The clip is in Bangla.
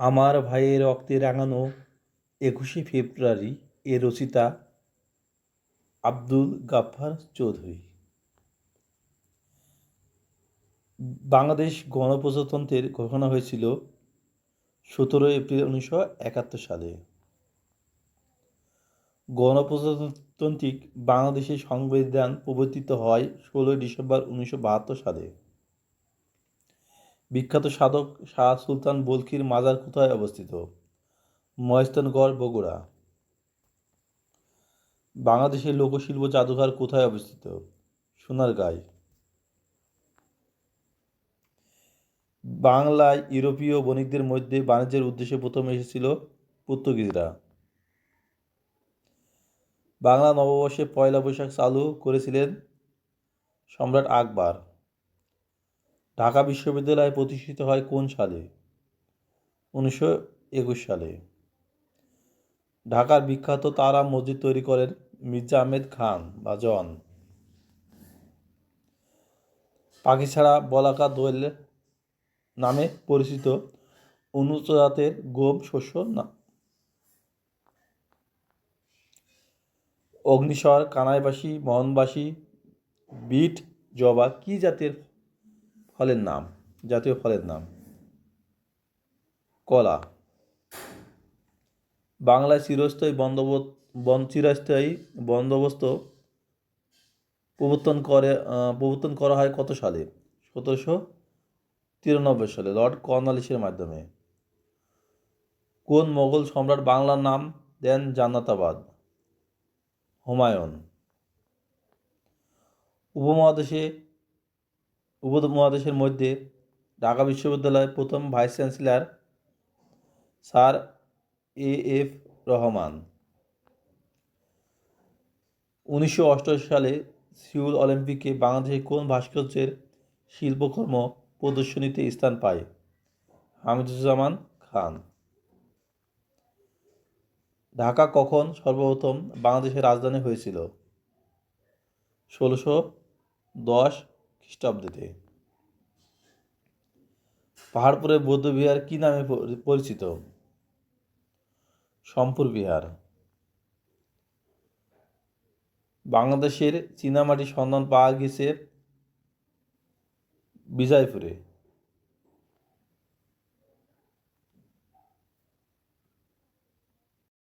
আমার ভাইয়ের রক্তে রাঙানো একুশে ফেব্রুয়ারি এর রচিতা আব্দুল গাফফার চৌধুরী। বাংলাদেশ গণপ্রজাতন্ত্রের ঘোষণা হয়েছিল সতেরো এপ্রিল উনিশশো একাত্তর সালে। গণপ্রজাতান্ত্রিক বাংলাদেশের সংবিধান প্রবর্তিত হয় ষোলোই ডিসেম্বর উনিশশো বাহাত্তর সালে। বিখ্যাত সাধক শাহ সুলতান বলখির মাজার কোথায় অবস্থিত? মহেস্তানগড় বগুড়া। বাংলাদেশের লোকশিল্প জাদুঘর কোথায় অবস্থিত? সোনারগাঁয় বাংলায় ইউরোপীয় বণিকদের মধ্যে বাণিজ্যের উদ্দেশ্যে প্রথম এসেছিল পর্তুগিজরা। বাংলা নববর্ষে পয়লা বৈশাখ চালু করেছিলেন সম্রাট আকবর। ঢাকা বিশ্ববিদ্যালয় প্রতিষ্ঠিত হয় কোন সালে? উনিশশো একুশ সালে। ঢাকার বিখ্যাত তারা মসজিদ তৈরি করেন মির্জা আহমেদ খান বা জন। পাখি ছাড়া বলাকা দোয়েল নামে পরিচিত উন্নত জাতের গম, শস্য না অগ্নিস্বর কানাইবাসী, মোহনবাসী, বিট, জবা কি জাতের ফলের নাম, জাতীয় ফলের নাম। কলা। বাংলায় চিরস্থায়ী বন্দোবস্ত বন, চিরস্থায়ী বন্দোবস্ত প্রবর্তন করে প্রবর্তন করা হয় কত সালে? সতেরোশো তিরানব্বই সালে, লর্ড কর্নালিসের মাধ্যমে। কোন মোগল সম্রাট বাংলার নাম দেন জান্নাতাবাদ? হুমায়ুন। উপমহাদেশে উপমহাদেশের মধ্যে ঢাকা বিশ্ববিদ্যালয়ের প্রথম vice chancellor sir A F Rahman. উনিশশো অষ্টআশি সালে সিউল অলিম্পিকে বাংলাদেশে কোন ভাস্কর্যের শিল্পকর্ম প্রদর্শনীতে স্থান পায়? হামিদুজ্জামান খান। ঢাকা কখন সর্বপ্রথম বাংলাদেশের রাজধানী হয়েছিল? ষোলোশো দশ খ্রিস্টাব্দে পাহাড়পুরে বৌদ্ধবিহার কি নামে পরি- পরিচিত? সম্পুর বিহার। বাংলাদেশের চীনামাটির সন্ধান পাওয়া গেছে বিজয়পুরে।